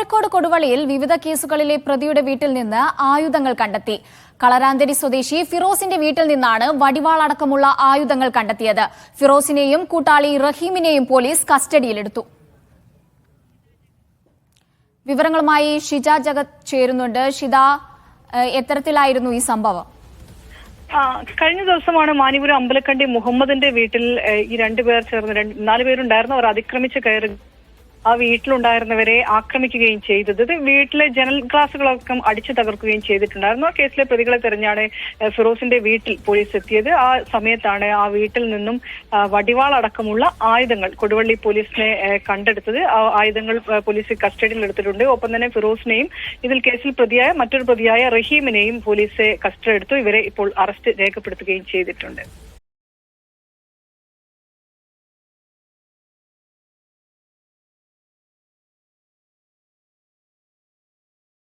കോഴിക്കോട് കൊടുവള്ളിയിൽ വിവിധ കേസുകളിലെ പ്രതിയുടെ വീട്ടിൽ നിന്ന് ആയുധങ്ങൾ കണ്ടെത്തി. കളരാന്തരി സ്വദേശി ഫിറോസിന്റെ വീട്ടിൽ നിന്നാണ് വടിവാളടക്കമുള്ള ആയുധങ്ങൾ കണ്ടെത്തിയത്. ഫിറോസിനെയും കൂട്ടാളി റഹീമിനെയും പോലീസ് കസ്റ്റഡിയിലെടുത്തു. വിവരങ്ങളുമായി ഷിജ ജഗത് ചേരുന്നുണ്ട്. ഷിത എത്തരത്തിലായിരുന്നു ഈ സംഭവം? കഴിഞ്ഞ ദിവസമാണ് മാനിപുരം അമ്പലക്കണ്ടി മുഹമ്മദിന്റെ വീട്ടിൽ ഈ രണ്ടുപേർ ചേർന്ന് നാലുപേരുണ്ടായിരുന്നു നാല് പേരുണ്ടായിരുന്നു അവർ അതിക്രമിച്ച് കയറി ആ വീട്ടിലുണ്ടായിരുന്നവരെ ആക്രമിക്കുകയും ചെയ്തത്. വീട്ടിലെ ജനൽ ഗ്ലാസുകളൊക്കെ അടിച്ചു തകർക്കുകയും ചെയ്തിട്ടുണ്ടായിരുന്നു. ആ കേസിലെ പ്രതികളെ തെരഞ്ഞാണ് ഫിറോസിന്റെ വീട്ടിൽ പോലീസ് എത്തിയത്. ആ സമയത്താണ് ആ വീട്ടിൽ നിന്നും വടിവാളടക്കമുള്ള ആയുധങ്ങൾ കൊടുവള്ളി പോലീസിനെ കണ്ടെടുത്തത്. ആ ആയുധങ്ങൾ പോലീസ് കസ്റ്റഡിയിൽ എടുത്തിട്ടുണ്ട്. ഒപ്പം തന്നെ ഫിറോസിനെയും ഇതിൽ കേസിൽ പ്രതിയായ മറ്റൊരു പ്രതിയായ റഹീമിനെയും പോലീസ് കസ്റ്റഡി എടുത്തു ഇവരെ ഇപ്പോൾ അറസ്റ്റ് രേഖപ്പെടുത്തുകയും ചെയ്തിട്ടുണ്ട്.